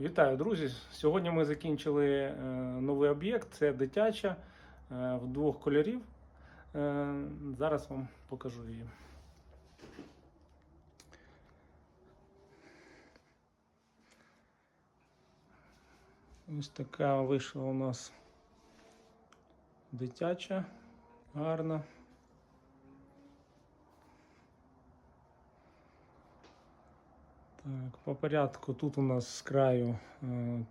Вітаю, друзі! Сьогодні ми закінчили е, новий об'єкт. Це дитяча е, в двох кольорів. Е, Зараз вам покажу її. Ось така вийшла у нас дитяча, гарна. Так, по порядку тут у нас з краю е,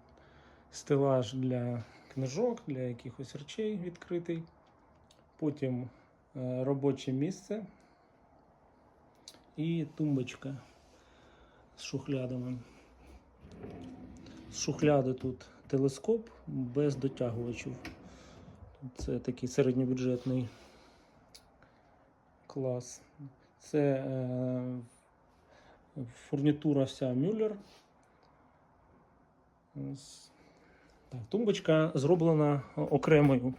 стелаж для книжок, для якихось речей відкритий. Потім е, робоче місце і тумбочка з шухлядами. З шухляди тут телескоп без дотягувачів. Це такий середньобюджетний клас. Це е, фурнітура вся Мюллер. Так, тумбочка зроблена окремою.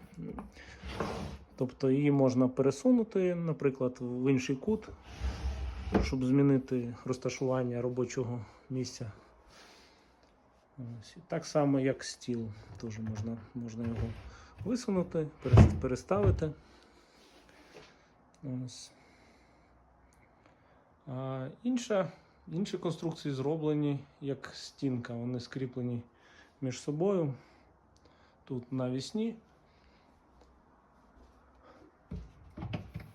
Тобто її можна пересунути, наприклад, в інший кут, щоб змінити розташування робочого місця. Ось. Так само, як стіл. Теж можна, можна його висунути, переставити. Ось. А інша, інші конструкції зроблені як стінка. Вони скріплені між собою. Тут навісні.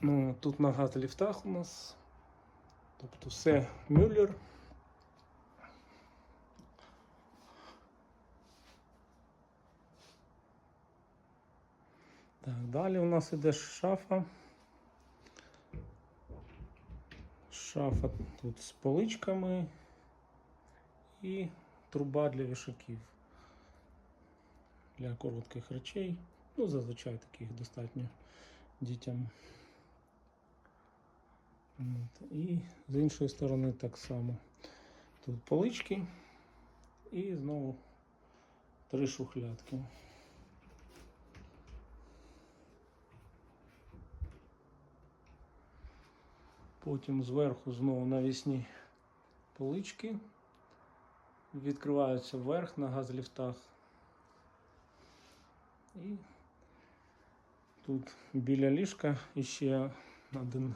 Ну, тут на газліфтах у нас. Тобто все Мюллер. Так, далі у нас іде шафа. Шафа тут з поличками і труба для вішаків. Для коротких речей. Ну, зазвичай таких достатньо дітям. І з іншої сторони так само. Тут полички і знову три шухлядки. Потім зверху знову навісні полички. Відкриваються вверх на газліфтах. І тут біля ліжка іще один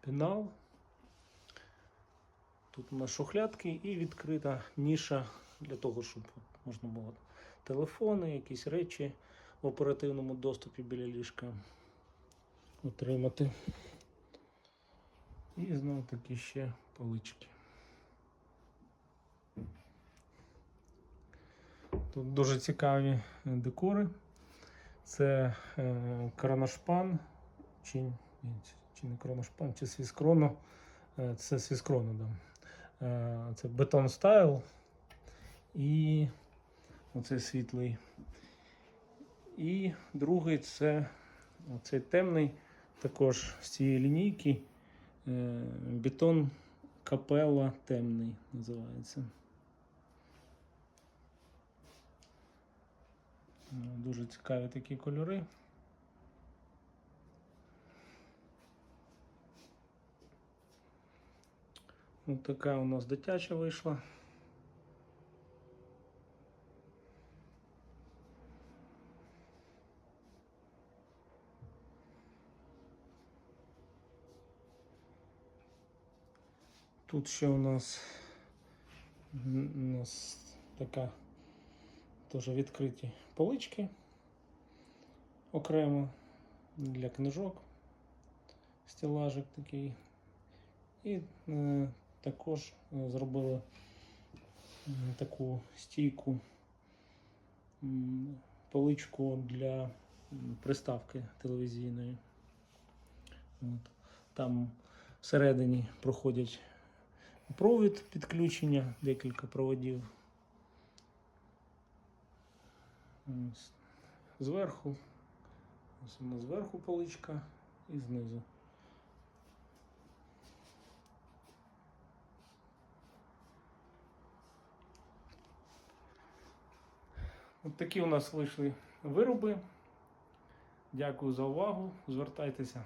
пенал. Тут у нас шухлядки і відкрита ніша для того, щоб можна було телефони, якісь речі в оперативному доступі біля ліжка отримати. І знову таки ще полички. Тут дуже цікаві декори. Це е, кроношпан, чи, чи не кроношпан, чи свіскроно. Е, це свіскроно, да. Е, це бетон стайл і оцей світлий. І другий це оцей темний, також з цієї лінійки. Е, Бетон капела темний називається. Е, Дуже цікаві такі кольори. Ось така у нас дитяча вийшла. Тут ще у нас, у нас така теж відкриті полички окремо для книжок, стелажик такий. І е, також е, зробили таку стійку поличку для приставки телевізійної. От. Там всередині проходять провід підключення, декілька проводів. Зверху. Ось нас зверху поличка і знизу. От такі у нас вийшли вироби. Дякую за увагу. Звертайтеся.